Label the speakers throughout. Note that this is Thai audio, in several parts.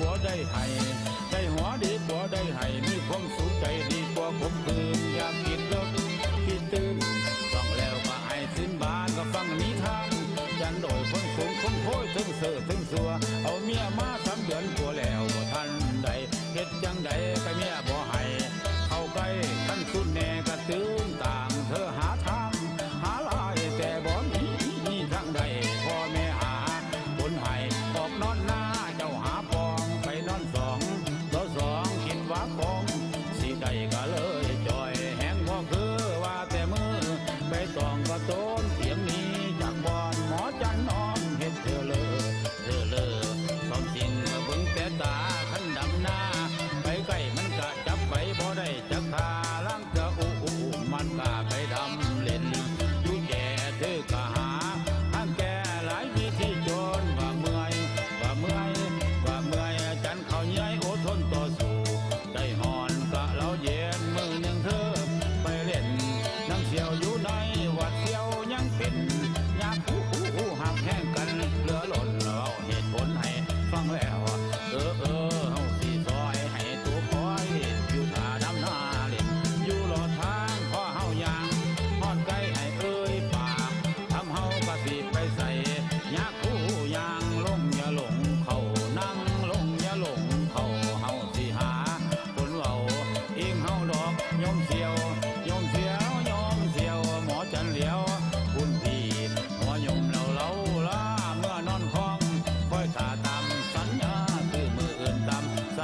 Speaker 1: บ่ได้ให้ได้หัวดีบ่ได้ให้มีความสุขใจดีกว่าผมตื่นอยากกินรถกินตื่นฟังแล้วมาไอ้สิ้นบานก็ฟังนิทานยันโดยคนคงคนโพยถึงเสือถึงสัว เอาเมียมาสามเดือนกลัวแล้วบ่ทันใดเฮ็ดจังใดไปเมีย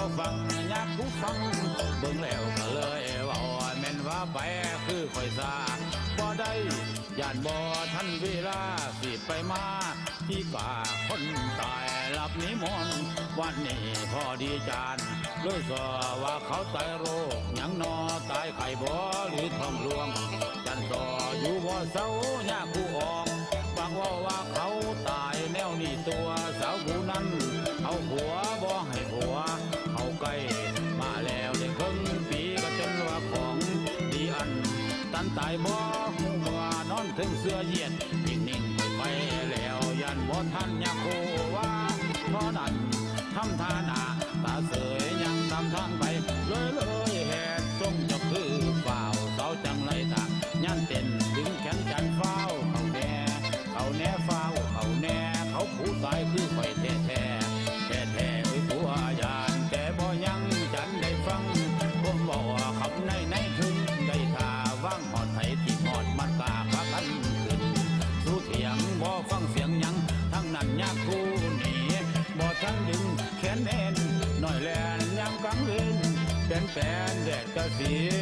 Speaker 1: บ่ฟังอยากผู้ฟังเบิ่งแล้วก็เลยว่าแม่นว่าไปคือคอยซาบ่ได้ย่านบ่ทันเวลาสิไปมาที่ป่าคนตายหลับนิมนต์วันนี้พอดีจานด้วยสอว่าเขาตายโรคยังนอตายไข่บ่หรือทองหลวง จันต่ออยู่บ่เศร้ายากผู้ออกฟังว่าว่าเขาตายแนวนี้ตัวสาวผู้นั้นเอาหัว ตายบ่หูเมื่นอนถึงเสื้อเย็นยิ่งนิ่งไปแล้วยันบ่ทันยาโคว่าเพราะนั้นทำทานาตาเสยยังทำทางไปเลยเลย bandit, the view.